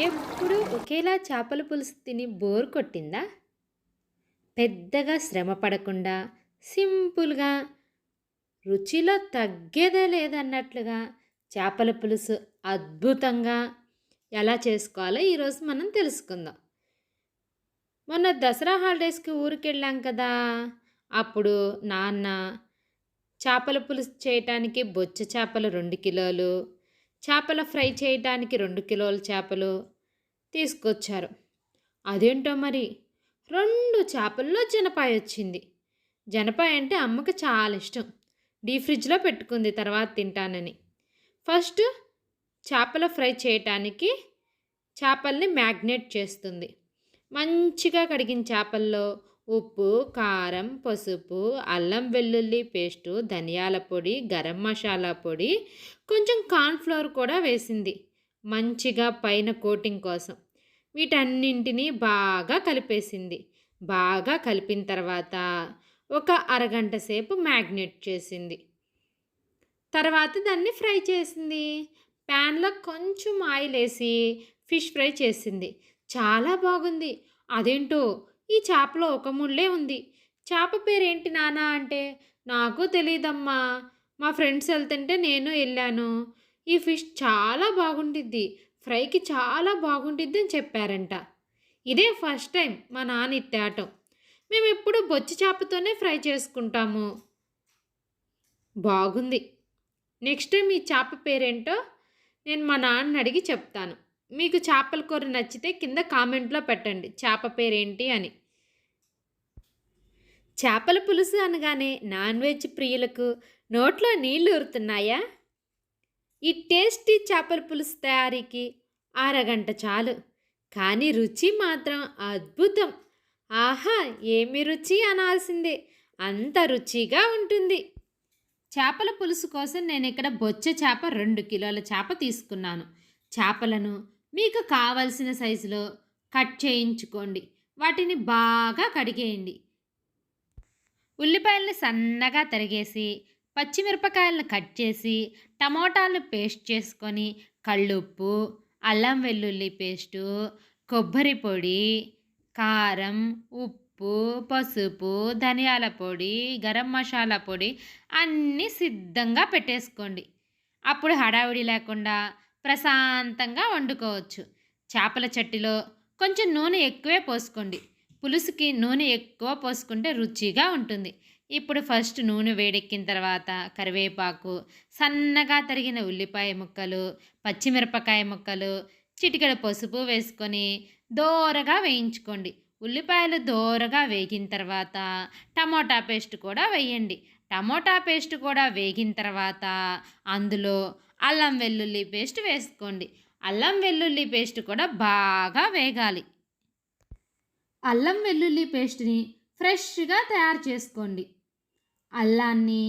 ఎప్పుడు ఒకేలా చేపల పులుసు తిని బోర్ కొట్టిందా? పెద్దగా శ్రమ పడకుండా సింపుల్గా రుచిలో తగ్గేదే లేదన్నట్లుగా చేపల పులుసు అద్భుతంగా ఎలా చేసుకోవాలో ఈరోజు మనం తెలుసుకుందాం. మొన్న దసరా హాలిడేస్కి ఊరికి వెళ్ళాం కదా అప్పుడు నాన్న చేపల పులుసు చేయటానికి బొచ్చ చేపలు రెండు కిలోలు చేపల ఫ్రై చేయటానికి రెండు కిలోల చేపలు తీసుకొచ్చారు. అదేంటో మరి? రెండు చేపల్లో జనపాయ వచ్చింది. జనపాయ అంటే అమ్మకి చాలా ఇష్టం. డీ ఫ్రిడ్జ్లో పెట్టుకుంది తర్వాత తింటానని. ఫస్ట్ చేపల ఫ్రై చేయటానికి చేపల్ని మ్యాగ్నేట్ చేస్తుంది. మంచిగా కడిగిన చేపల్లో ఉప్పు కారం పసుపు అల్లం వెల్లుల్లి పేస్టు ధనియాల పొడి గరం మసాలా పొడి కొంచెం కార్న్ఫ్లవర్ కూడా వేసింది. మంచిగా పైన కోటింగ్ కోసం. వీటన్నింటినీ బాగా కలిపేసింది. బాగా కలిపిన తర్వాత ఒక అరగంట సేపు మ్యాగ్నెట్ చేసింది. తర్వాత దాన్ని ఫ్రై చేసింది. ప్యాన్లో కొంచెం ఆయిల్ వేసి ఫిష్ ఫ్రై చేసింది. చాలా బాగుంది. అదేంటో ఈ చేపలో ఒక ముళ్ళే ఉంది. చేప పేరేంటి నానా అంటే నాకు తెలియదమ్మా మా ఫ్రెండ్స్ వెళ్తుంటే నేను వెళ్ళాను. ఈ ఫిష్ చాలా బాగుండిద్ది. ఫ్రైకి చాలా బాగుండిద్ది అని చెప్పారంట. ఇదే ఫస్ట్ టైం మా నాన్న ఇత్తాటం మేము ఎప్పుడు బొచ్చి చేపతోనే ఫ్రై చేసుకుంటాము. బాగుంది. నెక్స్ట్ టైం ఈ చేప పేరేంటో నేను మా నాన్న అడిగి చెప్తాను. మీకు చేపల కూర నచ్చితే కింద కామెంట్లో పెట్టండి. చేప పేరేంటి అని. చేపల పులుసు అనగానే నాన్ వెజ్ ప్రియులకు నోట్లో నీళ్ళు ఊరుతున్నాయా? ఈ టేస్టీ చేపల పులుసు తయారీకి అరగంట చాలు. కానీ రుచి మాత్రం అద్భుతం. ఆహా ఏమి రుచి అనాల్సిందే. అంత రుచిగా ఉంటుంది. చేపల పులుసు కోసం నేను ఇక్కడ బొచ్చ చేప రెండు కిలోల చేప తీసుకున్నాను. చేపలను మీకు కావలసిన సైజులో కట్ చేయించుకోండి. వాటిని బాగా కడిగేయండి. ఉల్లిపాయలను సన్నగా తరిగేసి పచ్చిమిరపకాయలను కట్ చేసి టమోటాలను పేస్ట్ చేసుకొని కళ్ళుప్పు అల్లం వెల్లుల్లి పేస్టు కొబ్బరి పొడి కారం ఉప్పు పసుపు ధనియాల పొడి గరం మసాలా పొడి అన్నీ సిద్ధంగా పెట్టేసుకోండి. అప్పుడు హడావిడి లేకుండా ప్రశాంతంగా వండుకోవచ్చు. చేపల చట్టిలో కొంచెం నూనె ఎక్కువే పోసుకోండి. పులుసుకి నూనె ఎక్కువ పోసుకుంటే రుచిగా ఉంటుంది. ఇప్పుడు ఫస్ట్ నూనె వేడెక్కిన తర్వాత కరివేపాకు సన్నగా తరిగిన ఉల్లిపాయ ముక్కలు పచ్చిమిరపకాయ ముక్కలు చిటికెడ పసుపు వేసుకొని దోరగా వేయించుకోండి. ఉల్లిపాయలు దోరగా వేగిన తర్వాత టమోటా పేస్ట్ కూడా వేయండి. టమోటా పేస్ట్ కూడా వేగిన తర్వాత అందులో అల్లం వెల్లుల్లి పేస్ట్ వేసుకోండి. అల్లం వెల్లుల్లి పేస్ట్ కూడా బాగా వేగాలి. అల్లం వెల్లుల్లి పేస్ట్ని ఫ్రెష్గా తయారు చేసుకోండి. అల్లాన్ని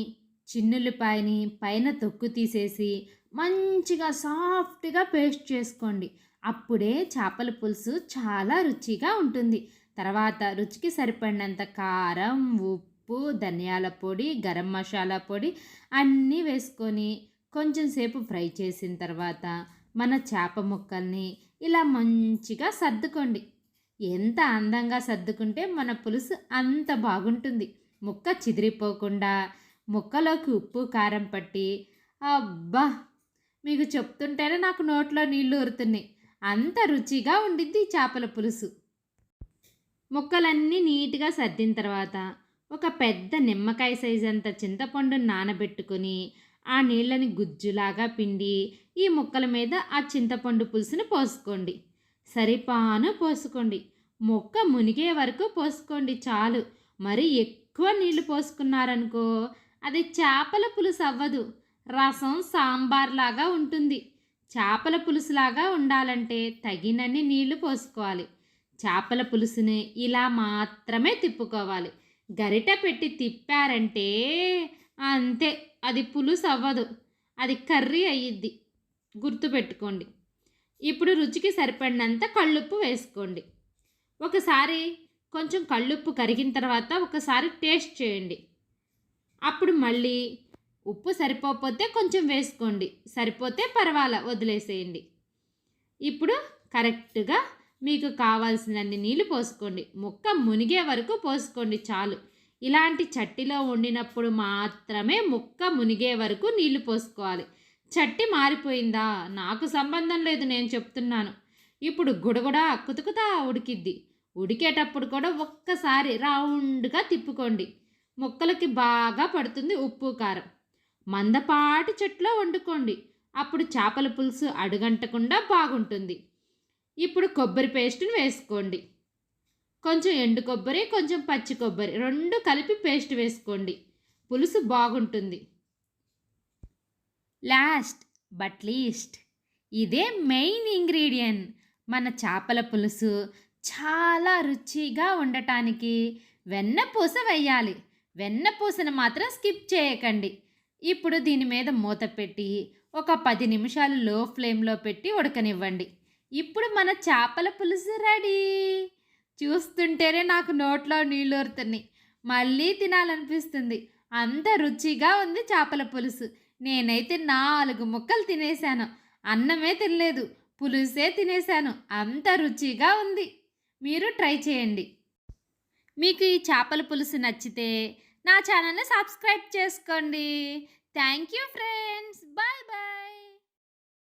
చిన్నుల్లిపాయని పైన తొక్కు తీసేసి మంచిగా సాఫ్ట్గా పేస్ట్ చేసుకోండి. అప్పుడే చేపల పులుసు చాలా రుచిగా ఉంటుంది. తర్వాత రుచికి సరిపడినంత కారం ఉప్పు ధనియాల పొడి గరం మసాలా పొడి అన్నీ వేసుకొని కొంచెం సేపు ఫ్రై చేసిన తర్వాత మన చేప ముక్కల్ని ఇలా మంచిగా సర్దుకోండి. ఎంత అందంగా సర్దుకుంటే మన పులుసు అంత బాగుంటుంది. ముక్క చిదిరిపోకుండా ముక్కలోకి ఉప్పు కారం పట్టి అబ్బా! మీకు చెప్తుంటేనే నాకు నోట్లో నీళ్ళు ఊరుతున్నాయి. అంత రుచిగా ఉండిద్ది చేపల పులుసు. ముక్కలన్నీ నీట్గా సర్దిన తర్వాత ఒక పెద్ద నిమ్మకాయ సైజ్ అంత చింతపండును నానబెట్టుకొని ఆ నీళ్ళని గుజ్జులాగా పిండి ఈ ముక్కల మీద ఆ చింతపండు పులుసుని పోసుకోండి. సరిపాను పోసుకోండి. మొక్క మునిగే వరకు పోసుకోండి చాలు. మరి ఎక్కువ నీళ్ళు పోసుకున్నారనుకో అది చేపల పులుసు అవ్వదు. రసం సాంబార్ లాగా ఉంటుంది. చేపల పులుసులాగా ఉండాలంటే తగినన్ని నీళ్ళు పోసుకోవాలి. చేపల పులుసుని ఇలా మాత్రమే తిప్పుకోవాలి. గరిట పెట్టి తిప్పారంటే అంతే. అది పులుసు అవ్వదు అది కర్రీ అయ్యిద్ది. గుర్తుపెట్టుకోండి. ఇప్పుడు రుచికి సరిపడినంత కళ్ళుప్పు వేసుకోండి. ఒకసారి కొంచెం కళ్ళుప్పు కరిగిన తర్వాత ఒకసారి టేస్ట్ చేయండి. అప్పుడు మళ్ళీ ఉప్పు సరిపోకపోతే కొంచెం వేసుకోండి. సరిపోతే పర్వాలా వదిలేసేయండి. ఇప్పుడు కరెక్ట్గా మీకు కావాల్సినన్ని నీళ్ళు పోసుకోండి. ముక్క మునిగే వరకు పోసుకోండి చాలు. ఇలాంటి చట్టిలో వండినప్పుడు మాత్రమే ముక్క మునిగే వరకు నీళ్ళు పోసుకోవాలి. చట్టి మారిపోయిందా? నాకు సంబంధం లేదు నేను చెప్తున్నాను. ఇప్పుడు గుడగుడా కుతుకుతా ఉడికిద్ది. ఉడికేటప్పుడు కూడా ఒక్కసారి రౌండ్గా తిప్పుకోండి. ముక్కలకి బాగా పడుతుంది ఉప్పు కారం. మందపాటి చెట్లో వండుకోండి. అప్పుడు చేపల పులుసు అడుగంటకుండా బాగుంటుంది. ఇప్పుడు కొబ్బరి పేస్ట్ని వేసుకోండి. కొంచెం ఎండు కొబ్బరి కొంచెం పచ్చి కొబ్బరి. రెండు కలిపి పేస్ట్ వేసుకోండి. పులుసు బాగుంటుంది. లాస్ట్ బట్ లీస్ట్ ఇదే మెయిన్ ఇంగ్రీడియంట్ మన చేపల పులుసు చాలా రుచిగా ఉండటానికి వెన్నపూస వేయాలి. వెన్నపూసను మాత్రం స్కిప్ చేయకండి. ఇప్పుడు దీని మీద మూత పెట్టి ఒక పది నిమిషాలు లో ఫ్లేమ్లో పెట్టి ఉడకనివ్వండి. ఇప్పుడు మన చేపల పులుసు రెడీ చూస్తుంటేనే నాకు నోట్లో నీళ్ళు ఊరుతున్నాయి మళ్ళీ తినాలనిపిస్తుంది. అంత రుచిగా ఉంది చేపల పులుసు. నేనైతే నాలుగు ముక్కలు తినేశాను. అన్నమే తినలేదు. పులుసే తినేశాను. అంత రుచిగా ఉంది. మీరు ట్రై చేయండి. మీకు ఈ చేపల పులుసు నచ్చితే నా ఛానల్ని సబ్స్క్రైబ్ చేసుకోండి. Thank you friends. Bye bye.